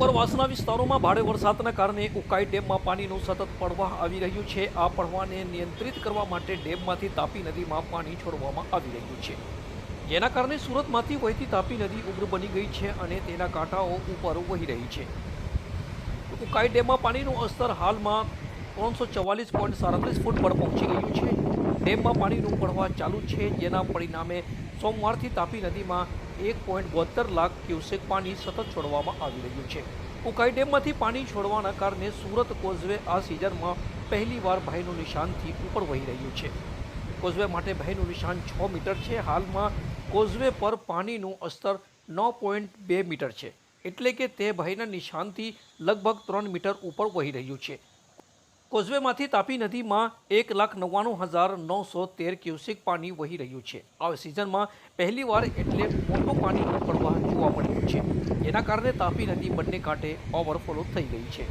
ઉપરવાસના વિસ્તારોમાં ભારે વરસાદના કારણે ઉકાઈ ડેમમાં પાણીનું સતત પડવા આવી રહ્યું છે. આ પડવાને નિયંત્રિત કરવા માટે ડેમમાંથી તાપી નદીમાં પાણી છોડવામાં આવી રહ્યું છે. જેના કારણે સુરતમાંથી વહેતી તાપી નદી ઉગ્ર બની ગઈ છે અને તેના કાંઠાઓ ઉપર વહી રહી છે. ઉકાઈ ડેમમાં પાણીનું સ્તર હાલમાં ત્રણસો ચવાલીસ પોઈન્ટ સાડત્રીસ ફૂટ પર પહોંચી ગયું છે. ડેમમાં પાણીનું પડવા ચાલુ છે, જેના પરિણામે સોમવારથી તાપી નદીમાં એક પોઈન્ટ બોતેર લાખ ક્યુસેક પાણી સતત છોડવામાં આવી રહ્યું છે. ઉકાઈ ડેમમાંથી પાણી છોડવાના કારણે સુરત કોઝવે આ સિઝનમાં પહેલીવાર ભયનું નિશાનથી ઉપર વહી રહ્યું છે. કોઝવે માટે ભયનું નિશાન છ મીટર છે. હાલમાં કોઝવે પર પાણીનું સ્તર નવ પોઈન્ટ બે મીટર છે. એટલે કે તે ભયના નિશાનથી લગભગ ત્રણ મીટર ઉપર વહી રહ્યું છે. કોઝવેમાંથી તાપી નદીમાં એક લાખ નવ્વાણું હજાર નવસો તેર ક્યુસેક પાણી વહી રહ્યું છે. આ સિઝનમાં પહેલીવાર એટલે મોટું પાણીનો પ્રવાહ જોવા મળ્યો છે. જેના કારણે તાપી નદી બંને કાંઠે ઓવરફ્લો થઈ ગઈ છે.